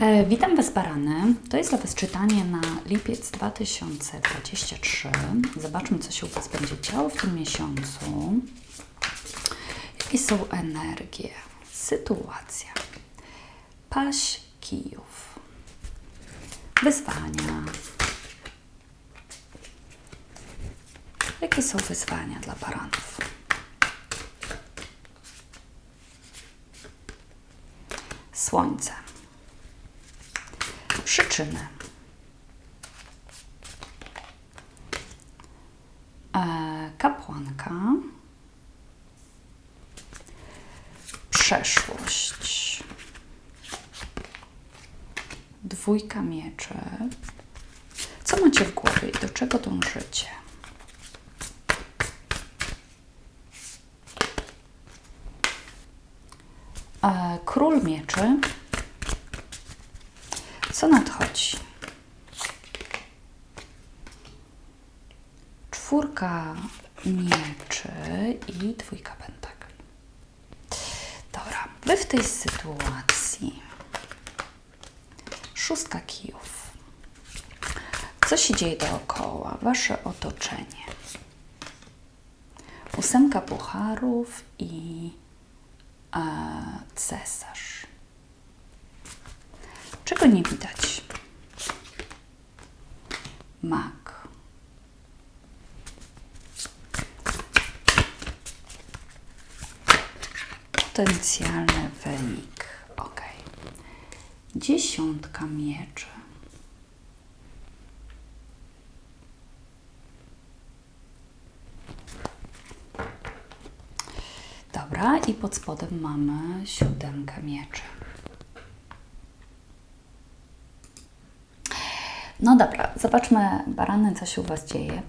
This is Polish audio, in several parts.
E, witam Was, Barany. To jest dla Was czytanie na lipiec 2023. Zobaczmy, co się u Was będzie działo w tym miesiącu. Jakie są energie, sytuacja, paść kijów, wyzwania. Jakie są wyzwania dla baranów? Słońce. E, kapłanka. Przeszłość. Dwójka mieczy. Co macie w głowie i do czego dążycie? E, król mieczy. Co nadchodzi? Czwórka mieczy i dwójka pentakli. Dobra, wy w tej sytuacji. Szóstka kijów. Co się dzieje dookoła? Wasze otoczenie. Ósemka pucharów i e, cesarz. Czego nie widać? Mak. Potencjalny wynik. Ok. Dziesiątka mieczy. Dobra, i pod spodem mamy siódemkę mieczy. No dobra, zobaczmy, barany, co się u Was dzieje.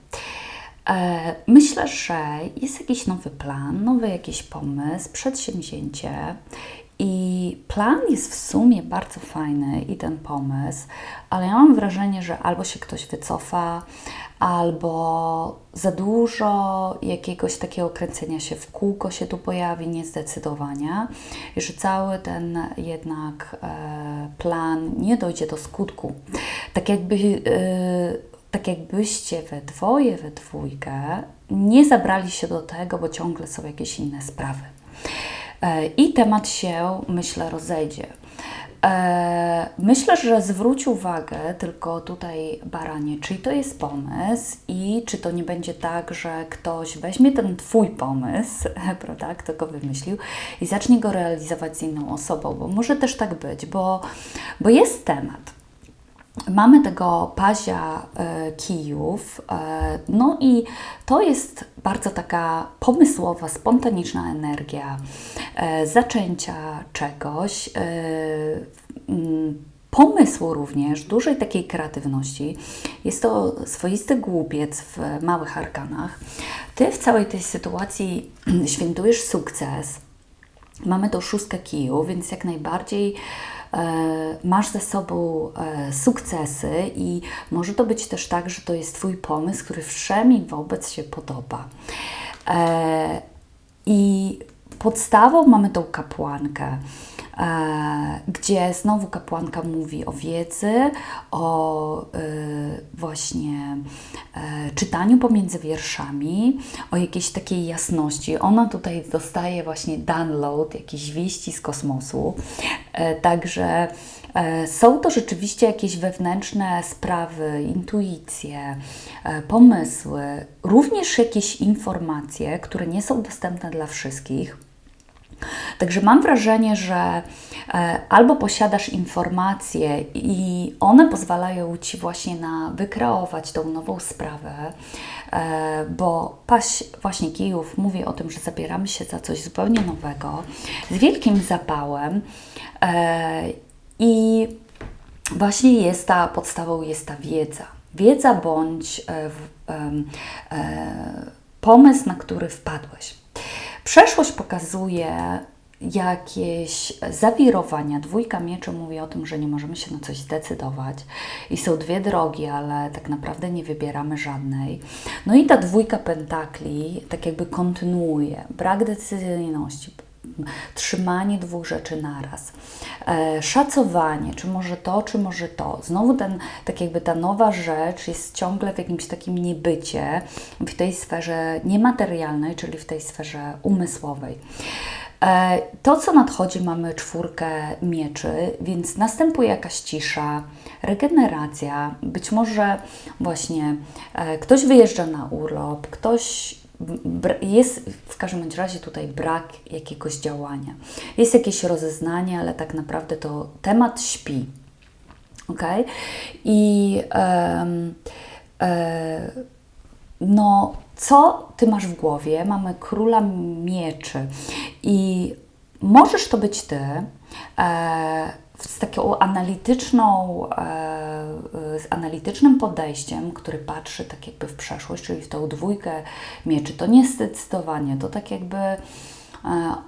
E, myślę, że jest jakiś nowy plan, nowy jakiś pomysł, przedsięwzięcie i plan jest w sumie bardzo fajny i ten pomysł, ale ja mam wrażenie, że albo się ktoś wycofa, albo za dużo jakiegoś takiego kręcenia się w kółko się tu pojawi, niezdecydowania, i że cały ten jednak e, plan nie dojdzie do skutku. Tak jakby. E, tak jakbyście we dwoje, we dwójkę nie zabrali się do tego, bo ciągle są jakieś inne sprawy. E, I temat się, myślę, rozejdzie. E, myślę, że zwróć uwagę tylko tutaj baranie, czy to jest pomysł i czy to nie będzie tak, że ktoś weźmie ten Twój pomysł, prawda, kto go wymyślił i zacznie go realizować z inną osobą, bo może też tak być, bo, bo jest temat. Mamy tego pazia e, kijów, e, no i to jest bardzo taka pomysłowa, spontaniczna energia e, zaczęcia czegoś, e, mm, pomysłu również, dużej takiej kreatywności. Jest to swoisty głupiec w małych arkanach. Ty w całej tej sytuacji świętujesz sukces. Mamy tą szóstkę kijów, więc jak najbardziej masz ze sobą e, sukcesy i może to być też tak, że to jest Twój pomysł, który wszemi wobec się podoba. E, I podstawą mamy tą kapłankę. Gdzie znowu kapłanka mówi o wiedzy, o właśnie czytaniu pomiędzy wierszami, o jakiejś takiej jasności. Ona tutaj dostaje właśnie download, jakieś wieści z kosmosu. E, także e, są to rzeczywiście jakieś wewnętrzne sprawy, intuicje, e, pomysły, również jakieś informacje, które nie są dostępne dla wszystkich. Także mam wrażenie, że albo posiadasz informacje i one pozwalają Ci właśnie na wykreować tą nową sprawę, bo paś właśnie Kijów mówi o tym, że zabieramy się za coś zupełnie nowego, z wielkim zapałem E, I właśnie jest ta podstawą, jest ta wiedza. Wiedza bądź e, e, pomysł, na który wpadłeś. Przeszłość pokazuje jakieś zawirowania. Dwójka mieczy mówi o tym, że nie możemy się na coś zdecydować i są dwie drogi, ale tak naprawdę nie wybieramy żadnej. No i ta dwójka pentakli tak jakby kontynuuje brak decyzyjności, trzymanie dwóch rzeczy naraz. E, szacowanie, czy może to, czy może to. Znowu ten, tak jakby ta nowa rzecz jest ciągle w jakimś takim niebycie, w tej sferze niematerialnej, czyli w tej sferze umysłowej. E, to, co nadchodzi, mamy czwórkę mieczy, więc następuje jakaś cisza, regeneracja. Być może właśnie e, ktoś wyjeżdża na urlop, ktoś jest w każdym razie tutaj brak jakiegoś działania. Jest jakieś rozeznanie, ale tak naprawdę to temat śpi. Ok? I um, e, no, co ty masz w głowie? Mamy króla mieczy i możesz to być ty. E, z taką analityczną, e, z analitycznym podejściem, który patrzy tak jakby w przeszłość, czyli w tą dwójkę mieczy. To nie zdecydowanie, to tak jakby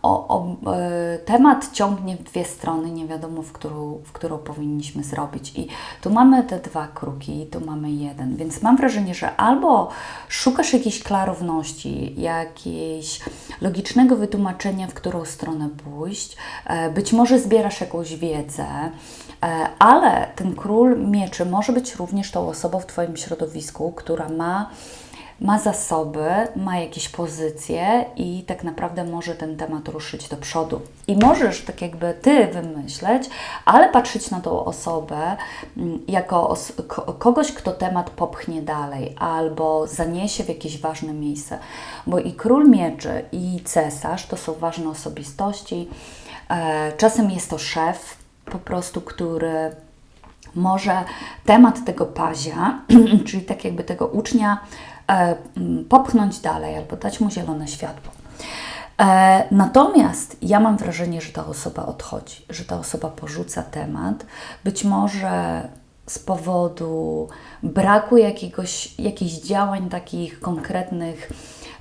o, o, e, temat ciągnie w dwie strony, nie wiadomo, w którą, w którą powinniśmy zrobić. I tu mamy te dwa kruki, tu mamy jeden. Więc mam wrażenie, że albo szukasz jakiejś klarowności, jakiegoś logicznego wytłumaczenia, w którą stronę pójść, e, być może zbierasz jakąś wiedzę, ale ten król mieczy może być również tą osobą w Twoim środowisku, która ma ma zasoby, ma jakieś pozycje i tak naprawdę może ten temat ruszyć do przodu. I możesz tak jakby ty wymyśleć, ale patrzeć na tą osobę mm, jako os kogoś, kto temat popchnie dalej albo zaniesie w jakieś ważne miejsce. Bo i król mieczy, i cesarz to są ważne osobistości. E, czasem jest to szef, po prostu, który może temat tego pazia, czyli tak jakby tego ucznia, popchnąć dalej albo dać mu zielone światło. E, natomiast ja mam wrażenie, że ta osoba odchodzi, że ta osoba porzuca temat, być może z powodu braku jakiegoś, jakichś działań takich konkretnych,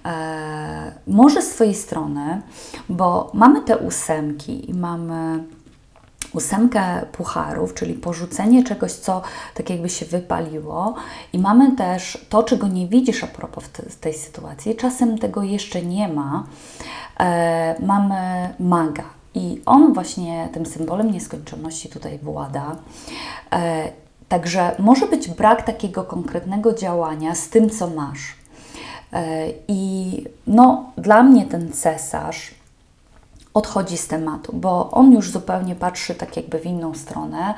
e, może z swojej strony, bo mamy te ósemki i mamy ósemkę pucharów, czyli porzucenie czegoś, co tak jakby się wypaliło, i mamy też to, czego nie widzisz a propos tej sytuacji. Czasem tego jeszcze nie ma. E, mamy maga. I on właśnie tym symbolem nieskończoności tutaj włada. E, także może być brak takiego konkretnego działania z tym, co masz. E, I no, dla mnie ten cesarz odchodzi z tematu, bo on już zupełnie patrzy tak jakby w inną stronę,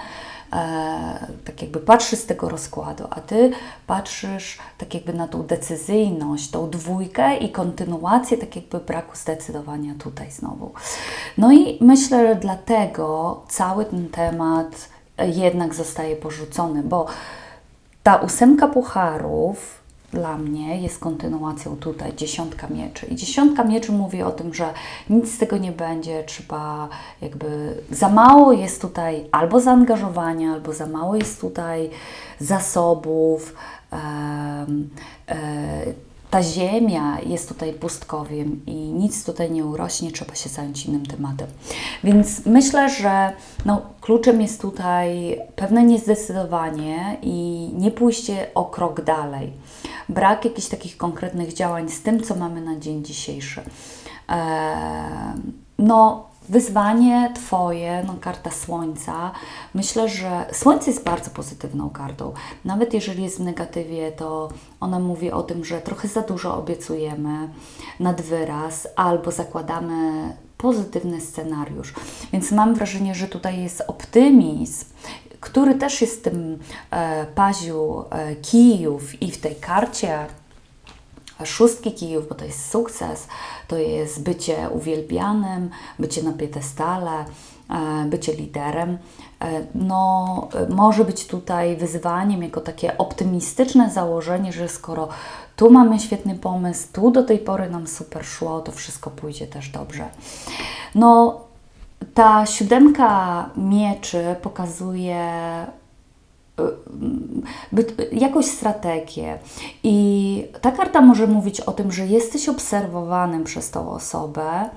e, tak jakby patrzy z tego rozkładu, a ty patrzysz tak jakby na tą decyzyjność, tą dwójkę i kontynuację tak jakby braku zdecydowania tutaj znowu. No i myślę, że dlatego cały ten temat jednak zostaje porzucony, bo ta ósemka pucharów dla mnie jest kontynuacją tutaj dziesiątka mieczy. I dziesiątka mieczy mówi o tym, że nic z tego nie będzie, trzeba jakby za mało jest tutaj albo zaangażowania, albo za mało jest tutaj zasobów. Um, ta ziemia jest tutaj pustkowiem i nic tutaj nie urośnie, trzeba się zająć innym tematem. Więc myślę, że no, kluczem jest tutaj pewne niezdecydowanie i nie pójście o krok dalej. Brak jakichś takich konkretnych działań z tym, co mamy na dzień dzisiejszy. Eee, no, Wyzwanie Twoje, no karta Słońca, myślę, że Słońce jest bardzo pozytywną kartą. Nawet jeżeli jest w negatywie, to ona mówi o tym, że trochę za dużo obiecujemy nad wyraz albo zakładamy pozytywny scenariusz. Więc mam wrażenie, że tutaj jest optymizm, który też jest w tym e, paziu e, kijów i w tej karcie szóstki kijów, bo to jest sukces, to jest bycie uwielbianym, bycie na piedestale, e, bycie liderem. No, może być tutaj wyzwaniem jako takie optymistyczne założenie, że skoro tu mamy świetny pomysł, tu do tej pory nam super szło, to wszystko pójdzie też dobrze. No, ta siódemka mieczy pokazuje jakąś strategię. I ta karta może mówić o tym, że jesteś obserwowanym przez tą osobę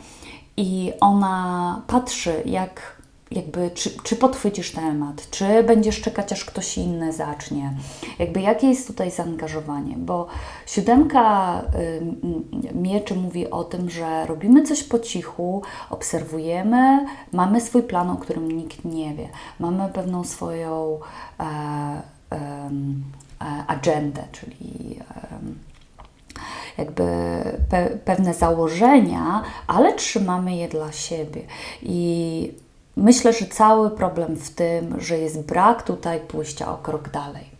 i ona patrzy, jak jakby, czy, czy podchwycisz temat, czy będziesz czekać, aż ktoś inny zacznie. Jakby jakie jest tutaj zaangażowanie, bo siódemka y, mieczy mówi o tym, że robimy coś po cichu, obserwujemy, mamy swój plan, o którym nikt nie wie, mamy pewną swoją e, e, agendę, czyli jakby pe pewne założenia, ale trzymamy je dla siebie. I myślę, że cały problem w tym, że jest brak tutaj pójścia o krok dalej.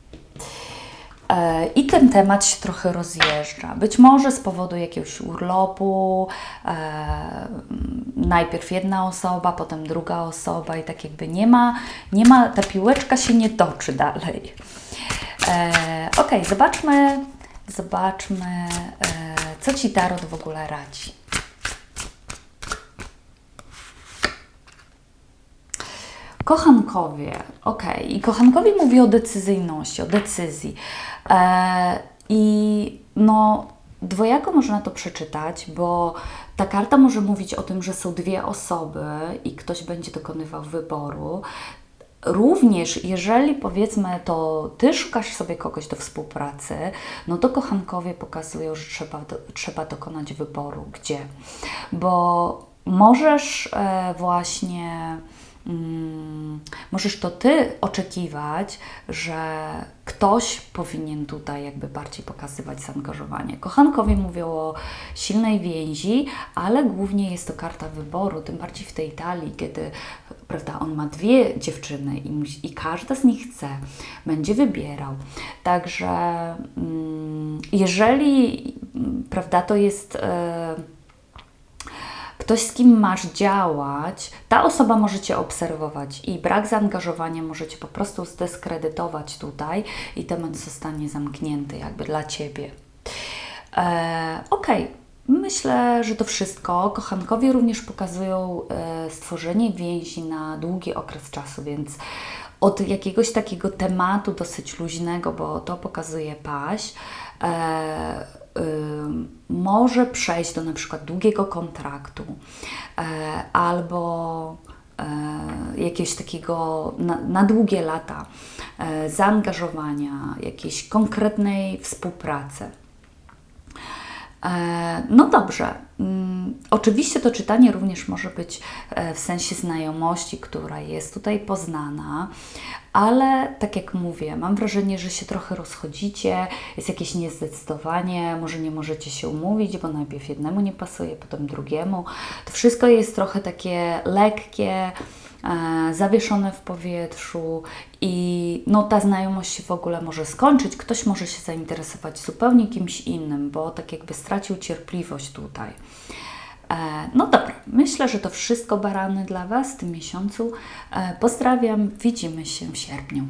E, I ten temat się trochę rozjeżdża. Być może z powodu jakiegoś urlopu, e, najpierw jedna osoba, potem druga osoba, i tak jakby nie ma, nie ma ta piłeczka się nie toczy dalej. E, ok, zobaczmy, zobaczmy, co Ci Tarot w ogóle radzi. Kochankowie, ok, i kochankowi mówi o decyzyjności, o decyzji. E, I no, dwojako można to przeczytać, bo ta karta może mówić o tym, że są dwie osoby i ktoś będzie dokonywał wyboru. Również jeżeli powiedzmy to ty szukasz sobie kogoś do współpracy, no to kochankowie pokazują, że trzeba, trzeba dokonać wyboru. Gdzie? Bo możesz e, właśnie Mm, możesz to ty oczekiwać, że ktoś powinien tutaj jakby bardziej pokazywać zaangażowanie. Kochankowie mówią o silnej więzi, ale głównie jest to karta wyboru, tym bardziej w tej Italii, kiedy prawda, on ma dwie dziewczyny i, i każda z nich chce, będzie wybierał. Także mm, jeżeli prawda, to jest. Yy, ktoś, z kim masz działać, ta osoba może Cię obserwować i brak zaangażowania może Cię po prostu zdyskredytować tutaj i temat zostanie zamknięty jakby dla Ciebie. E, ok, myślę, że to wszystko. Kochankowie również pokazują e, stworzenie więzi na długi okres czasu, więc od jakiegoś takiego tematu dosyć luźnego, bo to pokazuje paść, e, może przejść do na przykład długiego kontraktu e, albo e, jakiegoś takiego na, na, długie lata e, zaangażowania, jakiejś konkretnej współpracy. No dobrze. Mm, oczywiście to czytanie również może być w sensie znajomości, która jest tutaj poznana, ale tak jak mówię, mam wrażenie, że się trochę rozchodzicie, jest jakieś niezdecydowanie, może nie możecie się umówić, bo najpierw jednemu nie pasuje, potem drugiemu. To wszystko jest trochę takie lekkie, e, zawieszone w powietrzu i no, ta znajomość się w ogóle może skończyć. Ktoś może się zainteresować zupełnie kimś innym, bo tak jakby stracił cierpliwość tutaj. E, no dobra, myślę, że to wszystko barany dla Was w tym miesiącu. E, pozdrawiam, widzimy się w sierpniu.